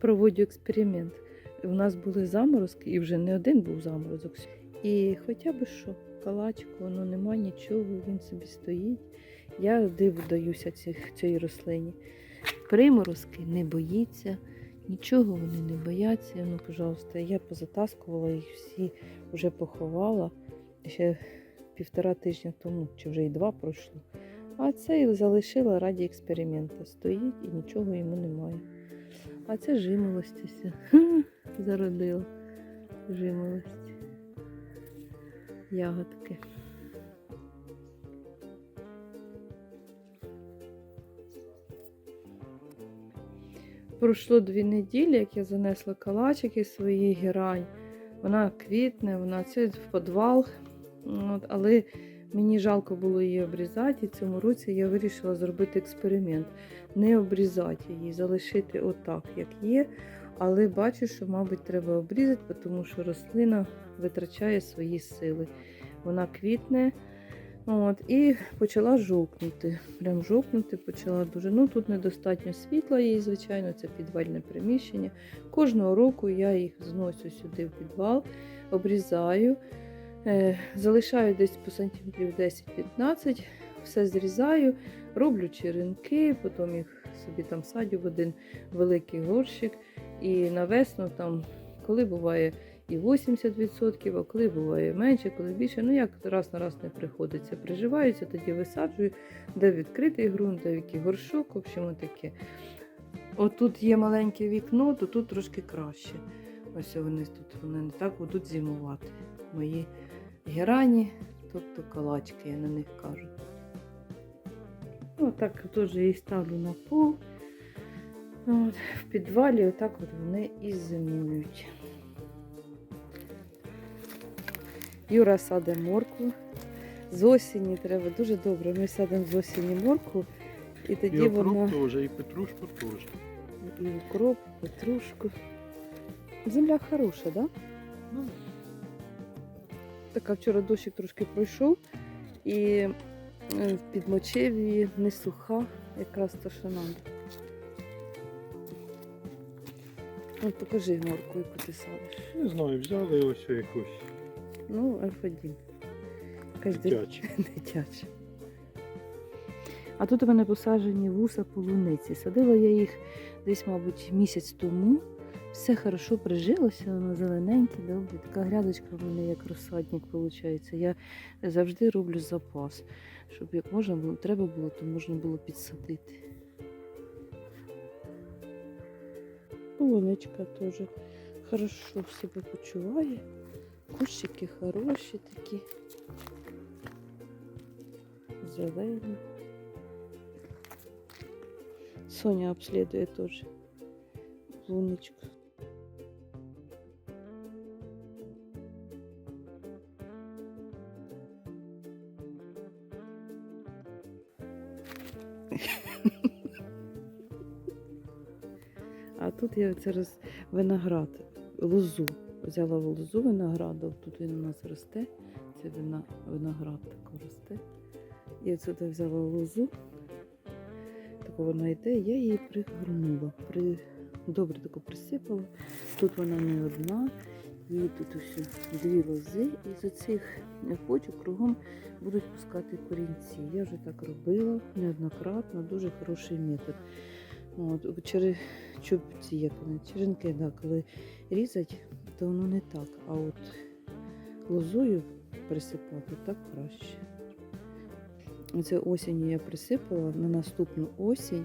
проводжу експеримент. У нас були заморозки, і вже не один був заморозок. І хоча б що, калачку, воно нема нічого, він собі стоїть. Я диву даюся цих, цій рослині. Приморозки не боїться, нічого вони не бояться. Ну, пожалуйста, я позатаскувала їх всі, вже поховала. Ще півтора тижня тому, чи вже й два пройшло. А цей залишила раді експерименту. Стоїть і нічого йому немає. А це жимолость ось зародила. Жимолость. Ягодки. Пройшло дві неділі, як я занесла калачики свої герань. Вона квітне, вона це в підвал. От, але мені жалко було її обрізати. І цьому році я вирішила зробити експеримент. Не обрізати її, залишити отак, як є. Але бачу, що, мабуть, треба обрізати, тому що рослина витрачає свої сили. Вона квітне. От, і почала жовкнути. Прям жовкнути почала дуже. Ну тут недостатньо світла їй, звичайно, це підвальне приміщення. Кожного року я їх зносю сюди в підвал, обрізаю, залишаю десь по сантиметрів 10-15, все зрізаю, роблю черенки, потім їх собі там садю в один великий горщик. І на весну там, коли буває і 80%, а коли буває менше, коли більше. Ну як раз на раз не приходиться. Приживаються, тоді висаджую, де відкритий ґрунт, де який горшок, в общем, таке. Отут є маленьке вікно, то тут трошки краще. Ось вони тут вони не так будуть зимувати. Мої герані, тобто калачки, я на них кажу. Ну, теж їх ставлю на пол. От, в підвалі отак от вони і зимують. Юра саде моркву. З осені треба дуже добре. Ми садимо з осені моркву, і тоді І окроп вона теж, і петрушку теж. і укроп, петрушку. Земля хороша, так? Да? Ну, Така вчора дощик трошки пройшов і е, підмочив її, не суха, якраз то, що нам. Ну, покажи морку, яку ти садиш. не знаю, взяли ось якусь Ну, F1. Якась дит- дитяча. А тут у мене посаджені вуса полуниці. Садила я їх десь, мабуть, місяць тому. Все хорошо прижилося, воно зелененьке, добре. Така грядочка в мене як розсадник виходить. Я завжди роблю запас, щоб як можна було, треба було, то можна було підсадити. Полуничка теж хорошо себе почуває. Кущики хороші такі. Зелені. Соня обслідує теж луночку. А тут я це роз... виноград, лозу. Взяла лозу винограду, тут він у нас росте. Це виноград тако росте. І отсюди взяла лозу. Тако вона йде, я її пригорнула. При... Добре тако присипала. Тут вона не одна. Її тут ось дві лози, і з оцих хочу кругом будуть пускати корінці. Я вже так робила неоднократно, дуже хороший метод. От, через чубці, як вони, черенки, да, коли різать, то воно не так. А от лозою присипати так краще. Оце осінню я присипала, на наступну осінь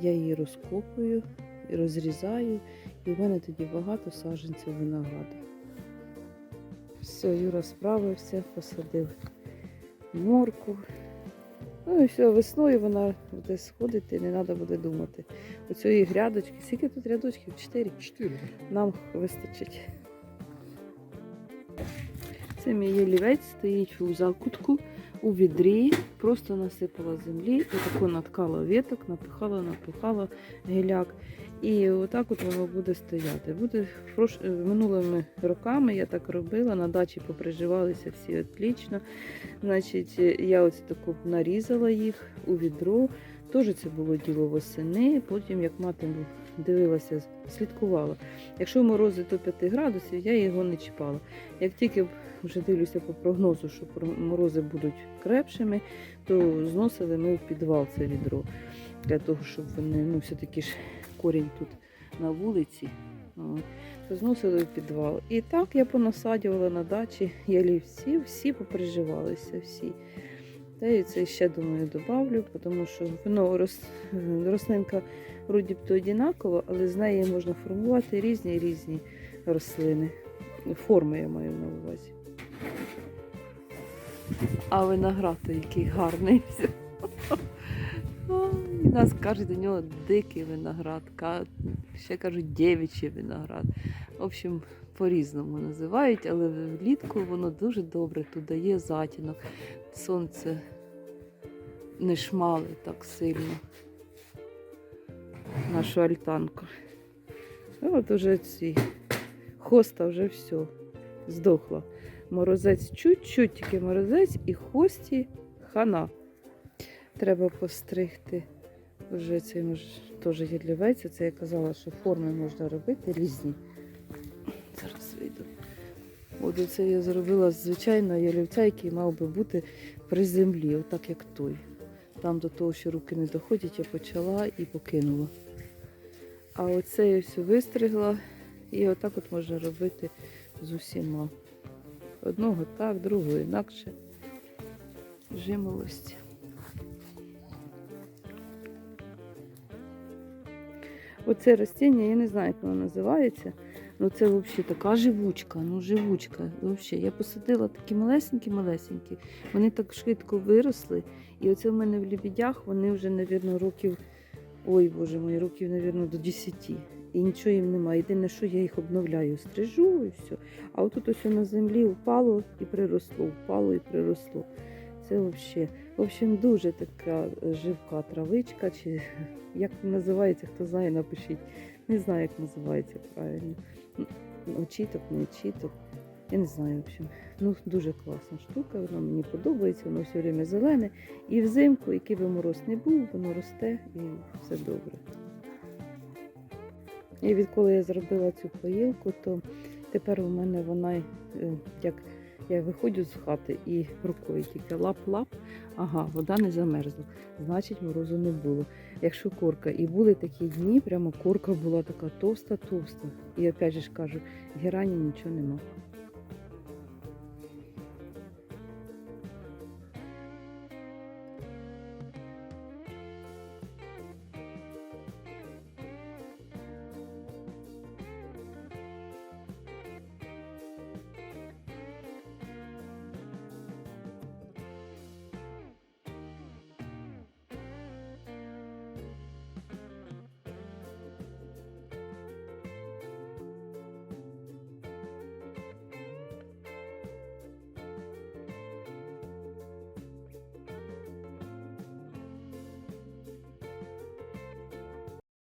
я її розкопую, розрізаю, і в мене тоді багато саджанців винограду. Все, Юра справився, посадив морку. Ну і все, весною вона буде сходити, не треба буде думати. Оцієї грядочки, скільки тут рядочків? Чотири. Чотири. Нам вистачить. Це мій ялівець стоїть у закутку у відрі, просто насипала землі, і таку наткала віток, напихала, напихала гіляк. І отак от воно буде стояти. Буде прош... е, минулими роками я так робила, на дачі поприживалися всі отлично. Значить, е, я ось таку нарізала їх у відро. Теж це було діло восени. Потім, як мати дивилася, слідкувала. Якщо морози до 5 градусів, я його не чіпала. Як тільки вже дивлюся по прогнозу, що морози будуть крепшими, то зносили ми в підвал це відро. Для того, щоб вони, ну, все-таки ж корінь тут на вулиці. То зносили в підвал. І так я понасаджувала на дачі ялівці, всі попереживалися, всі. Та і це ще думаю добавлю, тому що воно рос, рослинка вроді б то одинакова, але з неї можна формувати різні різні рослини. Форми я маю на увазі. А виноград який гарний. І нас кажуть до нього дикий виноград, ще кажуть дівчий виноград. В общем, по-різному називають, але влітку воно дуже добре тут дає затінок. Сонце не шмали так сильно. Нашу альтанку. Ну, От уже ці хоста вже все здохла. Морозець чуть-чуть тільки морозець і хості хана. Треба постригти. Вже цей мож... теж є лівець. Це я казала, що форми можна робити різні. Зараз вийду. От оце я зробила звичайно ялівця, який мав би бути при землі, отак як той. Там до того, що руки не доходять, я почала і покинула. А оце я все вистригла, і отак от можна робити з усіма. Одного так, другого інакше. Жимолості. Оце ростіння, я не знаю, як воно називається. Ну це взагалі така живучка, ну живучка. Взагалі. Я посадила такі малесенькі-малесенькі. Вони так швидко виросли. І оце в мене в лебідях вони вже, мабуть, років, ой боже мої, років, мабуть, до 10. І нічого їм немає. Єдине, що я їх обновляю, стрижу і все. А отут ось на землі впало і приросло, впало і приросло. Це взагалі. В общем, дуже така живка травичка, чи як називається, хто знає, напишіть. Не знаю, як називається правильно. Очіток, не очіток. Я не знаю, в общем. Ну, дуже класна штука, вона мені подобається, воно все время зелене. І взимку, який би мороз не був, воно росте і все добре. І відколи я зробила цю поїлку, то тепер у мене вона е, як я виходжу з хати і рукою тільки лап-лап, ага, вода не замерзла. Значить, морозу не було. Якщо корка, і були такі дні, прямо корка була така товста-товста. І опять же ж кажу, герані нічого нема.